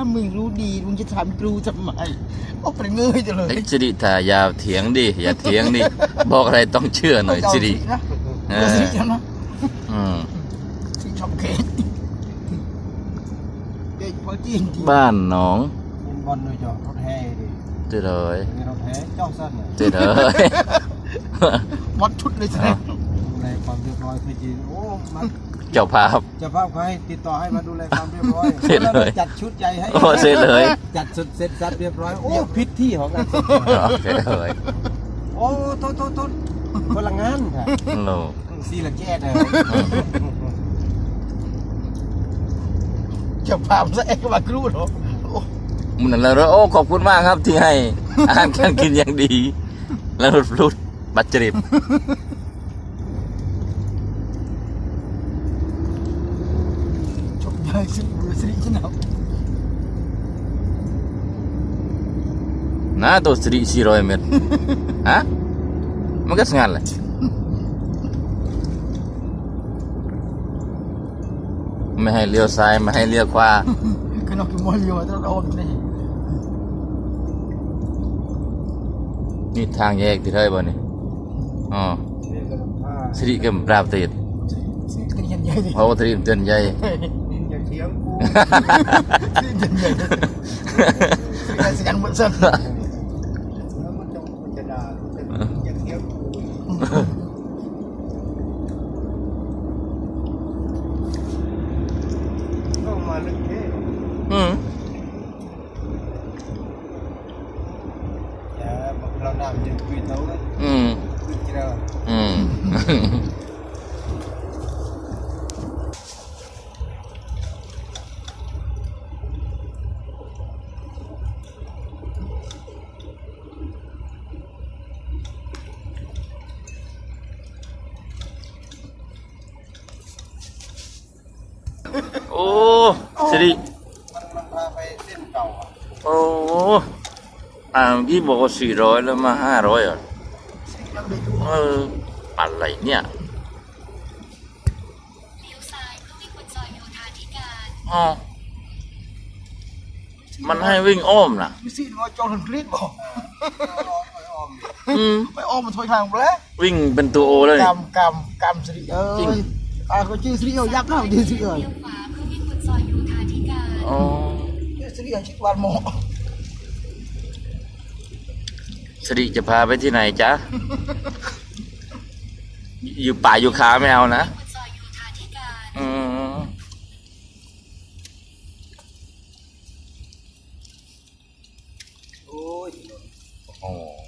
ถ้ามึงรู้ดีมึงจะถามครูทำไมเอาไปเงยจะเลยไอ้สิริถ้าอย่าเถียงดิอย่าเถียงดิบอกอะไรต้องเชื่อหน่อยสิรินะเอเอาอสิริจังนะอืมสิชอบเค้กเด็กพอจริงจริงบ้านหนองเป็นบอลโดยเฉพาะรถแห่ดิเจอเลยมีรถแห่เจ้าสั้นน่ะเจอเลยวัดชุดเลยใช่ไหม ดูแลความเรียบร้อยคือจริงโอ้มันเจ้าภาพ เจะภาพเขาให้ติดต่อให้มาดูแลความเรียบร้อยเสร็จเลยจัดชุดใหญ่ให้โอ้เสร็จเลยจัดสุดเสร็จสัดเรียบร้อยโอ้พิษที่ของกันอ๋อเจอเลยโอ้โทษโทษโทษคนละงานค่ะโลซีละแก้เลยจะพาซะเองมาครูเหรอโอ้มันนั่นแหล้วโอ้ขอบคุณมากครับที่ให้อาหารการกินอย่างดี แล้วรุดรุดบัตรจริบ นเอานะตัวสิริสี่ร้อยเมตรฮะมันก็สงานเลยไม่ให้เลี้ยวซ้ายไม่ให้เลี้ยวขวาขนมกินมอลเลียวตลอดนี่นี่ทางแยกที่เท่าบ่เนี่ยอ๋อสิริก็ปราบติดเพราะว่าตรีมเตือนใหญ่ นินอย่าเถียงกูสิริยันใหญ่สิริกันสิกันหมดซะ แล้วมันจะมันจะด่าอย่าเถียงกูเข้ามาลึกเท่ อืม อย่าบอกเรานำจะคุยเท่านั้น อืม คุยเจอ อืม โอ้สิริมันมันพาไปเส้นเก่าอะโอ้อ่าเมื่อกี้บอกว่าสี่ร้อยแล้วมาห้าร้อยอะสิริยังเด็กอยู่เอออะไรเนี่ยเลี้ยวซ้ายเพื่อวิ่งบนซอยโยธาธิการอ๋อมันให้วิ่งอ้อมนะสิริว่าจอห์นกรีดบอกร้อยไปอ้อมดิอืมไปอ้อมมันถอยทางไปแล้ววิ่งเป็นตัวโอเลยกำกำกำสิริเอ้จริงย อ่าก็ชื่อสิริเอายักษ์แล้วดีสิริเอ้ยเลี้ยวขวาเพื่อวิ่งบนซอยโยธาธิการอ๋อสิริเอาชิดวันหมอสิริจะพาไปที่ไหนจ๊ะ อยู่ป่าอยู่ขาไม่เอานะบนซอยโยธาธิการอืมโอ้ยโอ้รอนะ